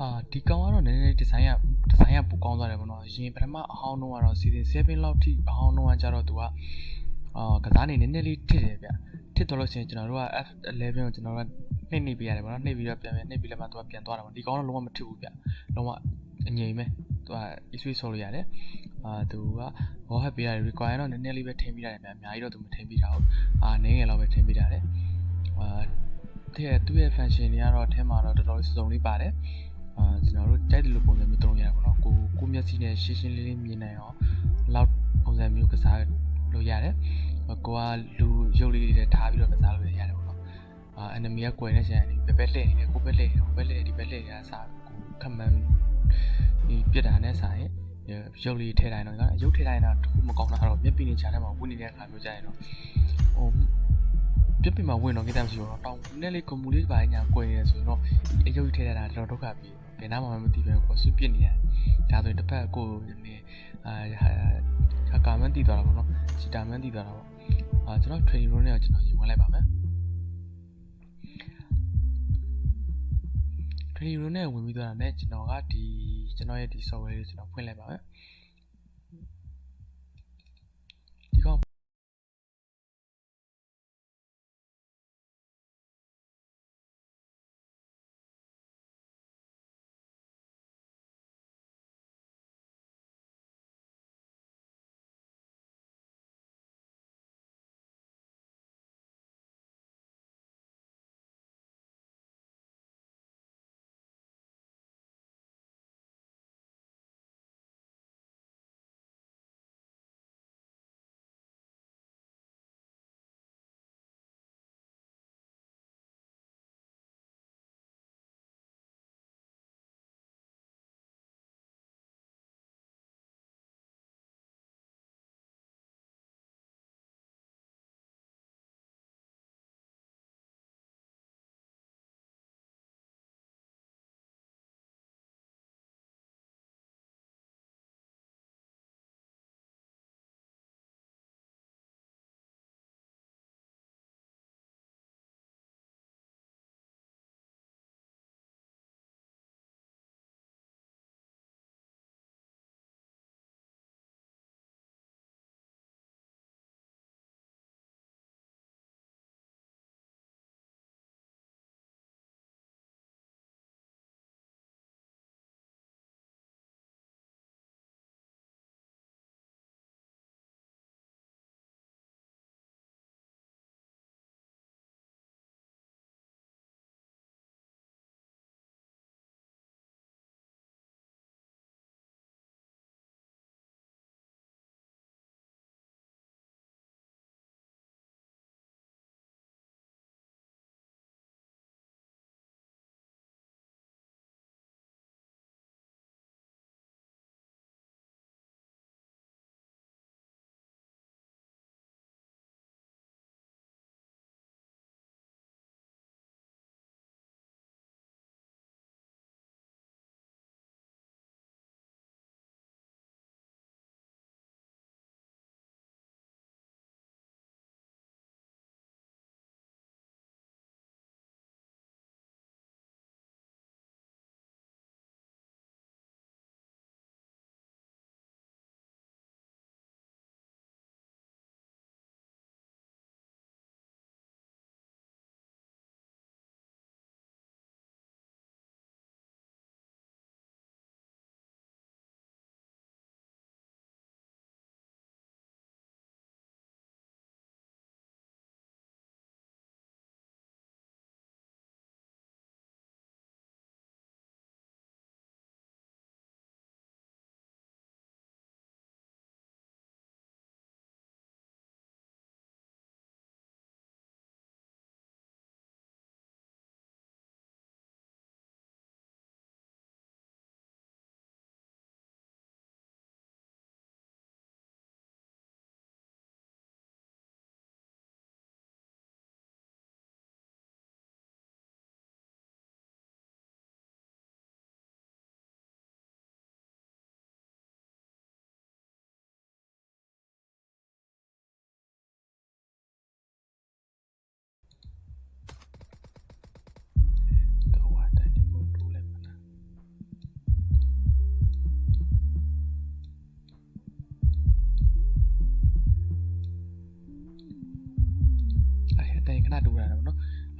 အာဒီကောင်ကတော့နည်းနည်းဒီဇိုင်းကဒီဇိုင်းကပိုကောင်းသွားတယ်ပေါ့နော်အရင်ပထမအဟောင်းတော့ကတော့ season 7လောက်ထိအဟောင်းတော့ကကြတော့သူကအာကစားနေနည်းနည်းလေးထစ်တယ်ဗျထစ်တော့လို့ရှိရင်ကျွန်တော်တို့က F11 ကိုကျွန်တော်တို့ကနှိမ့်နှိပ်ပေးရတယ်ပေါ့နော်နှိပ်ပြီးတော့ပြန်ပြန်နှိပ်ပြီးလည်းမှသူကပြန်သွားတာပေါ့ဒီကောင်တော့လုံးဝမထစ်ဘူးဗျလုံးဝအငြိမ်ပဲသူက e-switch ဆော်လို့ရတယ်အာသူက wall hack ပေးရတယ် require တော့နည်းနည်းလေးပဲထင်းပေးရတယ်ဗျအများကြီးတော့သူမထင်းပေးတာဘူးအာနည်းငယ်လောက်ပဲထင်းပေးတာတယ်အာတဲ့သူ့ရဲ့ function တွေကတော့အထဲမှာတော့တော်တော်စုံလေးပါတယ် အာကျွန်တော်တို့ကြိုက်တယ်လို့ပုံစံမျိုးသုံးရတယ်ပေါ့နော်ကိုကိုမျက်စိနဲ့ရှင်းရှင်းလေးလေးမြင်နိုင်အောင်လောက်ပုံစံမျိုးကစားလို့ရတယ်ကိုကလူရုပ်လေးတွေထားပြီးတော့ကစားလို့ရတယ်ပေါ့နော်အာ enemy ကကွယ်နေချင်တယ်ဘယ်ဘက်လှည့်နေလဲကိုဘက်လှည့်နေတယ်ဟိုဘက်လှည့်ဒီဘက်လှည့်နေတာအစားကိုခမှန်ဒီပြစ်တာနဲ့စားရင်ရုပ်လေးထည့်တိုင်းတော့ရုပ်ထည့်တိုင်းတော့တခုမကောင်းတာတော့မျက်ပြင်းနေချာထဲမှာဝင်နေတဲ့အခါမျိုးကြရင်တော့ဟိုပြစ်ပြမှာဝင်တော့ကိစ္စမရှိဘူးတော့တောင်းနည်းလေးကွန်မူလေးပါညာကွယ်နေတယ်ဆိုရင်တော့အယုတ်ထဲတာတော်တော်ဒုက္ခပြီ ဘယ်နာမှမသိပဲကိုဆွပစ်နေရတယ်ဒါဆိုရင်တစ်ဖက်ကိုနေအာဟာကာမန်တည်သွားတာပေါ့နော်စီတာမန်တည်သွားတာပေါ့အာကျွန်တော် training room နဲ့ကျွန်တော်ယူဝင်လိုက်ပါမယ် training room နဲ့ဝင်ပြီးသွားတာနဲ့ကျွန်တော်ကဒီကျွန်တော်ရဲ့ဒီ software လေးကျွန်တော်ဖွင့်လိုက်ပါမယ်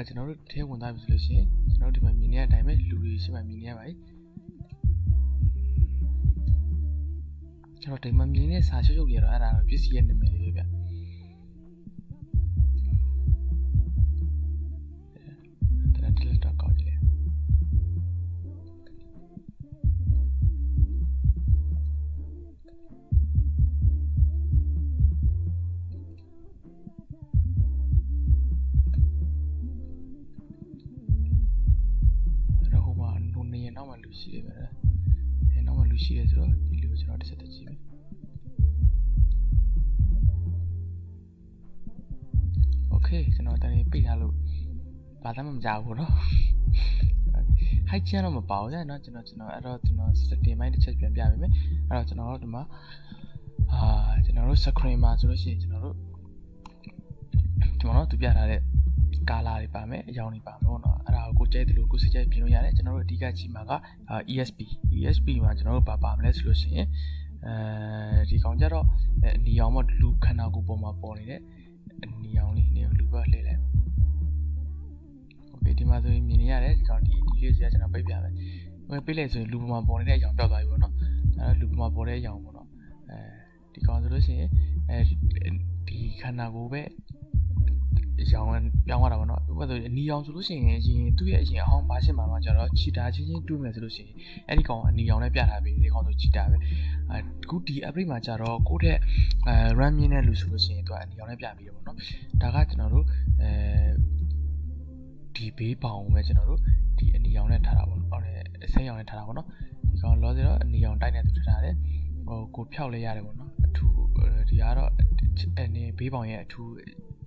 အဲကျွန်တော်တို့ထဲဝင်သွားပြီဆိုလို့ရှိရင်ကျွန်တော်တို့ဒီမှာမြင်နေတဲ့အတိုင်းပဲလူတွေရှိမှမြင်နေရပါတယ်ကျွန်တော်ဒီမှာမြင်နေတဲ့စာချုပ်ချုပ်တွေကတော့အဲ့ဒါတော့ပစ္စည်းရဲ့နာမည်လေးပဲဗျ ရနောက်မှလူရှိတယ်ဗျအဲနောက်မှလူရှိတယ်ဆိုတော့ဒီလူကိုကျွန်တော်တစ်ချက်တစ်ကြည့်မယ်โอเคကျွန်တော်တန်းပြထားလို့ဘာသာမှမကြောက်ဘူးเนาะ ဟိုက်ချန်တော့မပါဘူးညเนาะကျွန်တော်ကျွန်တော်အဲ့တော့ကျွန်တော် setting ပိုင်းတစ်ချက်ပြန်ပြပေးမယ်အဲ့တော့ကျွန်တော်တို့ဒီမှာအာကျွန်တော်တို့ screen မှာဆိုလို့ရှိရင်ကျွန်တော်တို့ကျွန်တော်တို့သူပြထားတဲ့ color တွေပါမယ်အရောင်တွေပါမယ်ပေါ့နော်အဲ့ဒါကိုကိုကြိုက်တယ်လို့ကိုစိတ်ကြိုက်ပြင်လို့ရတယ်ကျွန်တော်တို့အဓိကကြည့်မှာက ESP ESP မှာကျွန်တော်တို့ဘာပါမလဲဆိုလို့ရှိရင်အဲဒီကောင်ကြတော့အနီအောင်မလူခန္ဓာကိုယ်ပေါ်မှာပေါ်နေတဲ့အနီအောင်လေးနေလူပဲလှည့်လိုက် Okay ဒီမှာဆိုရင်မြင်နေရတယ်ဒီကောင်ဒီဒီလေးစီကကျွန်တော်ပိတ်ပြမယ်။ဟိုပိတ်လိုက်ဆိုရင်လူပေါ်မှာပေါ်နေတဲ့အရောင်ပျောက်သွားပြီပေါ့နော်။အဲတော့လူပေါ်မှာပေါ်တဲ့အရောင်ပေါ့နော်။အဲဒီကောင်ဆိုလို့ရှိရင်အဲဒီခန္ဓာကိုယ်ပဲအ ရောင်ပြောင်းသွားတာပေါ့နော်။ဥပမာဆိုအနီရောင်ဆိုလို့ရှိရင်ရင်သူ့ရဲ့အရင်အဟောင်းဘာရှင်းမှာတော့ကျတော့ချီတာချင်းချင်းတွေးမယ်ဆိုလို့ရှိရင်အဲ့ဒီကောင်အနီရောင်နဲ့ပြထားပြီဒီကောင်ဆိုချီတာပဲ။အခုဒီ upgrade မှာကျတော့ကိုယ့်တဲ့အဲ RAM မြင်းတဲ့လူဆိုလို့ရှိရင်သူကအနီရောင်နဲ့ပြပြီးတယ်ပေါ့နော်။ဒါကကျွန်တော်တို့အဲဒီဘေးပေါင်ပဲကျွန်တော်တို့ဒီအနီရောင်နဲ့ထားတာပေါ့နော်။အစိမ်းရောင်နဲ့ထားတာပေါ့နော်။ဒီကောင်လောစီတော့အနီရောင်တိုက်နေသူထားထားတယ်။ဟိုကိုဖြောက်လဲရတယ်ပေါ့နော်။အထူးဒီကတော့အနေဘေးပေါင်ရဲ့အထူး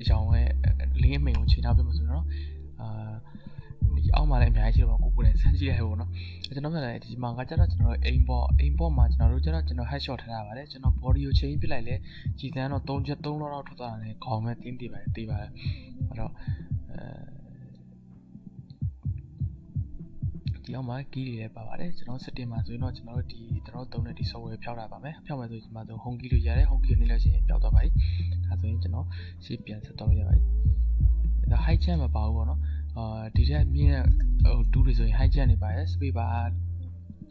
ရောင်ရဲ့လင်းအမိန်ကိုချိန်ထားပြမှာဆိုတော့အာဒီအောက်မှာလည်းအများကြီးရှိတော့ကိုကိုလည်းစမ်းကြည့်ရပေါ့နော်ကျွန်တော်ကလည်းဒီမှာကကျတော့ကျွန်တော်အိမ်ပေါ်အိမ်ပေါ်မှာကျွန်တော်တို့ကျတော့ကျွန်တော် headshot ထားတာပါတယ်ကျွန်တော် body ကိုချိန်ပြလိုက်လဲကြည်စမ်းတော့3ချက်3လောက်တော့ထွက်သွားတာနဲ့ခေါင်းပဲတင်းတည်ပါတယ်တည်ပါတယ်အဲ့တော့အဲ ဒီအောက်မှာ key တွေလည်းပါပါတယ်ကျွန်တော် setting မှာဆိုရင်တော့ကျွန်တော်တို့ဒီကျွန်တော်သုံးတဲ့ဒီ software ဖြောက်တာပါမယ်ဖြောက်မယ်ဆိုရင်ဒီမှာဆို home key လို့ရတယ် home key နေလို့ရှိရင်ပျောက်သွားပါပြီဒါဆိုရင်ကျွန်တော်ရှေ့ပြန်ဆက်တော့ရပါတယ်ဒါ high jump မပါဘူးပေါ့နော်အာဒီထက်မြင့်တဲ့ဟို2တွေဆိုရင် high jump နေပါတယ် speed ပါ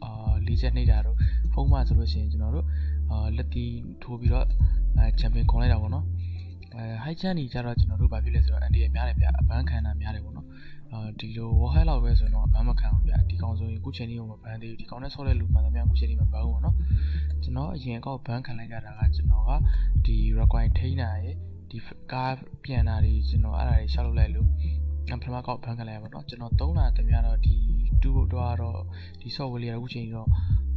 အာလေးချက်နှိပ်တာတော့ဖုန်းမှာဆိုလို့ရှိရင်ကျွန်တော်တို့အာလက်တီထိုးပြီးတော့အဲ champion ခွန်လိုက်တာပေါ့နော်အဲ high jump နေကြတော့ကျွန်တော်တို့ဘာဖြစ်လဲဆိုတော့ ND ရများတယ်ဗျအပန်းခံတာများတယ်ပေါ့နော် အာဒီလို wall high လောက်ပဲဆိုရင်တော့အပန်းမခံဘူးဗျဒီကောင်ဆိုရင်အခုချိန်ကြီးကိုမပန်းသေးဘူးဒီကောင်နဲ့ဆော့တဲ့လူမှန်သမျှအခုချိန်ကြီးမပန်းဘူးပေါ့နော်ကျွန်တော်အရင်ကောက်ဘန်းခံလိုက်ကြတာကကျွန်တော်ကဒီ require ထိန်းတာရယ်ဒီကားပြန်တာတွေကျွန်တော်အဲ့ဒါတွေရှောက်လုပ်လိုက်လို့အပထမကောက်ဘန်းခံလိုက်ရပါတော့ကျွန်တော်သုံးတာတည်းများတော့ဒီ2တော့တော့ဒီ software လေးကအခုချိန်ကြီးတော့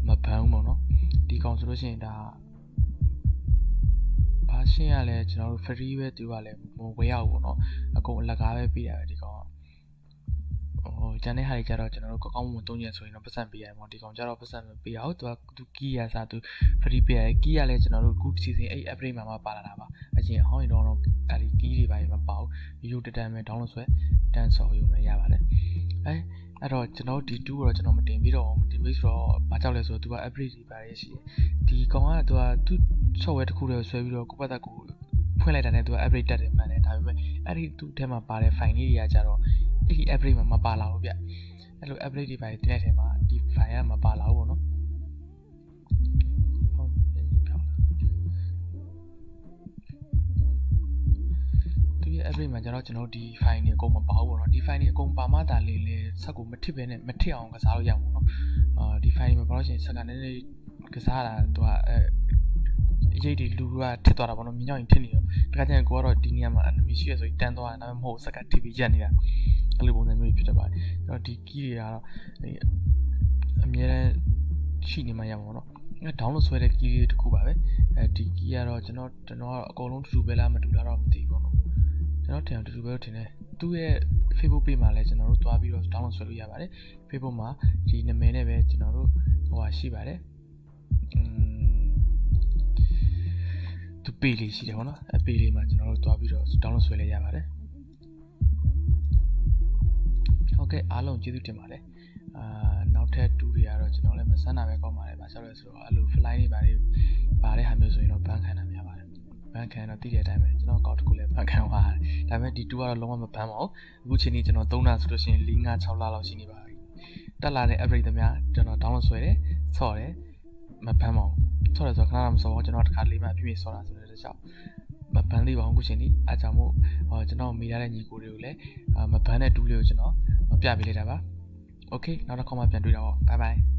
မဘန်းဘူးပေါ့နော်ဒီကောင်ဆိုလို့ရှိရင်ဒါဘာရှင်းရလဲကျွန်တော်တို့ free ပဲသူကလည်းမဝယ်ရဘူးပေါ့နော်အကုန်အလကားပဲပေးတာပဲဒီကောင် ဟိုကျန်တဲ့ဟာတွေကြတော့ကျွန်တော်တို့ကောင်းကောင်းမွန်သုံးချက်ဆိုရင်တော့ပတ်စံပေးရတယ်ပေါ့ဒီကောင်ကြတော့ပတ်စံမပေးရဘူးသူကသူကီးရစားသူ free ပေးရတယ်ကီးရလဲကျွန်တော်တို့ good season အဲ့ upgrade မှာမှပါလာတာပါအရင်အဟောင်းရင်တော့အဲ့ဒီကီးတွေပါမပါဘူး video တတန်ပဲ download ဆွဲတန်းဆော်ယူမယ်ရပါတယ်အဲအဲ့တော့ကျွန်တော်ဒီ2ကိုတော့ကျွန်တော်မတင်ပြီးတော့မတင်ပြီးဆိုတော့ဘာကြောက်လဲဆိုတော့သူက upgrade တွေပါရရှိတယ်ဒီကောင်ကသူကသူ software တစ်ခုတည်းဆွဲပြီးတော့ကိုယ့်ဘက်ကကိုဖွင့်လိုက်တာနဲ့သူက upgrade တက်တယ်မှန်တယ်ဒါပေမဲ့အဲ့ဒီသူ့ထဲမှာပါတဲ့ file လေးတွေကကြတော့ အဲ့ဒီ upgrade မှာမပါလာဘူးဗျအဲ့လို upgrade တွေပါတင်တဲ့ထဲမှာဒီ file ကမပါလာဘူးပေါ့နော်ဟုတ်ပြန်ပြန်ပြောင်းလာသူရဲ့ upgrade မှာကျတော့ကျွန်တော်ဒီ file တွေအကုန်မပါဘူးပေါ့နော်ဒီ file တွေအကုန်ပါမှသာလေလေဆက်ကိုမထစ်ပဲနဲ့မထစ်အောင်ကစားလို့ရမှာပေါ့နော်အာဒီ file တွေမှာဘာလို့ရှိရင်ဆက်ကနည်းနည်းကစားတာသူကအဲအ ရေးတွေလူကထစ်သွားတာပေါ့နော်မြင်ကြောင်ရင်ထစ်နေတော့တခါကျရင်ကိုကတော့ဒီနေရာမှာ enemy ရှိရဆိုရင်တန်းသွားတယ်ဒါပေမဲ့မဟုတ်ဆက်က TV ရက်နေတာအဲ့လိုပုံစံမျိုးဖြစ်တတ်ပါတယ်အဲ့တော့ဒီ key တွေကတော့အများနဲ့ရှိနေမှရမှာပေါ့နော်အဲ download ဆွဲတဲ့ key တွေတခုပါပဲအဲဒီ key ကတော့ကျွန်တော်ကျွန်တော်ကတော့အကုန်လုံးတူတူပဲလားမတူတာတော့မသိဘူးပေါ့နော်ကျွန်တော်ထင်တူတူပဲထင်တယ်သူ့ရဲ့ Facebook page မှာလည်းကျွန်တော်တို့တွားပြီးတော့ download ဆွဲလို့ရပါတယ် Facebook မှာဒီနာမည်နဲ့ပဲကျွန်တော်တို့ဟိုဟာရှိပါတယ်อืม သူ page လေးရှိတယ်ပေါ့နော်အဲ page လေးမှာကျွန်တော်တို့တွားပြီးတော့ download ဆွဲလို့ရပါတယ်ဟုတ်ကဲ့အားလုံးကျေးဇူးတင်ပါတယ်အာနောက်ထပ်တူတွေကတော့ကျွန်တော်လည်းမစမ်းတာပဲကောင်းပါတယ်။ဘာလို့လဲဆိုတော့အဲ့လို fly တွေဘာတွေပါတဲ့ဟာမျိုးဆိုရင်တော့ဘန်ခံတာများပါတယ်။န်ခံတော့တည်တဲ့အတိုင်းပဲကျွန်တော်ကောက်တစ်ခုလည်းဘန်ခံသွားတယ်ဒါပေမဲ့ဒီ2ကတော့လုံးဝမဘန်ပါဘူးအခုချိန်ကြီးကျွန်တော်3လဆိုလို့ရှိရင်4 5 6လလောက်ရှိနေပါပြီတက်လာတဲ့ average သမ ्या ကျွန်တော် download ဆွဲတယ်ဆော့တယ်မဘန်ပါဘူး ဆော့တယ်ဆိုတော့ခဏမဆော့ပါဘူးကျွန်တော်တစ်ခါလေးမှအပြည့်ဆော့တာဆိုတဲ့တခြားမဘန်သေးပါဘူးအခုချိန်ကြီးအားကြောင့်မို့ဟောကျွန်တော်မိထားတဲ့ညီကိုတွေကိုလည်းမဘန်တဲ့တူးလေးကိုကျွန်တော်ပြပေးလိုက်တာပါ Okay နောက်တစ်ခေါက်မှပြန်တွေ့တာပေါ့ bye bye